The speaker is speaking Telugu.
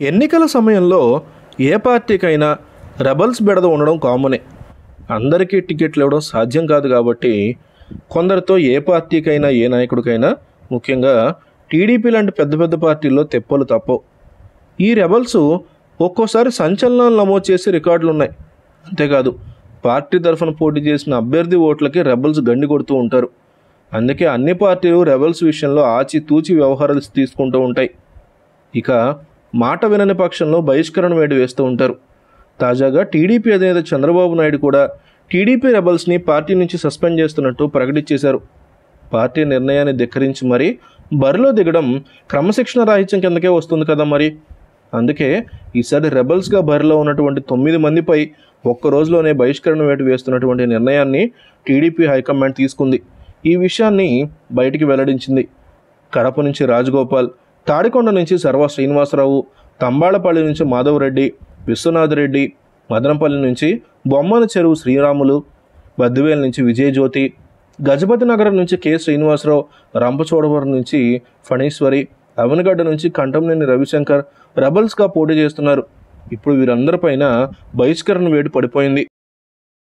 ఎన్నికల సమయంలో ఏ పార్టీకైనా రెబల్స్ బెడద ఉండడం కామనే అందరికీ టికెట్లు ఇవ్వడం సాధ్యం కాదు కాబట్టి కొందరితో ఏ పార్టీకైనా ఏ నాయకుడికైనా ముఖ్యంగా టీడీపీ లాంటి పెద్ద పెద్ద పార్టీల్లో తెప్పలు తప్పవు. ఈ రెబల్స్ ఒక్కోసారి సంచలనాలు నమోదు చేసే రికార్డులు ఉన్నాయి. అంతేకాదు పార్టీ తరఫున పోటీ చేసిన అభ్యర్థి ఓట్లకి రెబల్స్ గండి కొడుతూ ఉంటారు. అందుకే అన్ని పార్టీలు రెబల్స్ విషయంలో ఆచితూచి వ్యవహారాలు తీసుకుంటూ ఉంటాయి. ఇక మాట వినని పక్షంలో బహిష్కరణ వేడి వేస్తూ ఉంటారు. తాజాగా టీడీపీ అధినేత చంద్రబాబు నాయుడు కూడా టీడీపీ రెబల్స్ని పార్టీ నుంచి సస్పెండ్ చేస్తున్నట్టు ప్రకటించేశారు. పార్టీ నిర్ణయాన్ని ధిక్కరించి మరి బరిలో దిగడం క్రమశిక్షణ రాహిత్యం కిందకే వస్తుంది కదా మరి. అందుకే ఈసారి రెబల్స్గా బరిలో ఉన్నటువంటి తొమ్మిది మందిపై ఒక్క రోజులోనే బహిష్కరణ వేటు వేస్తున్నటువంటి నిర్ణయాన్ని టీడీపీ హైకమాండ్ తీసుకుంది. ఈ విషయాన్ని బయటికి వెల్లడించింది. కడప నుంచి రాజగోపాల్ తాడికొండ నుంచి సర్వ శ్రీనివాసరావు తంబాళపల్లి నుంచి మాధవరెడ్డి విశ్వనాథ్ రెడ్డి మదనపల్లి నుంచి బొమ్మన చెరువు శ్రీరాములు బద్దివేల నుంచి విజయజ్యోతి గజపతి నగరం నుంచి కె శ్రీనివాసరావు రంపచోడవరం నుంచి ఫణీశ్వరి అవనగడ్డ నుంచి కంటంనేని రవిశంకర్ రెబల్స్గా పోటీ చేస్తున్నారు. ఇప్పుడు వీరందరిపైన బహిష్కరణ వేడి పడిపోయింది.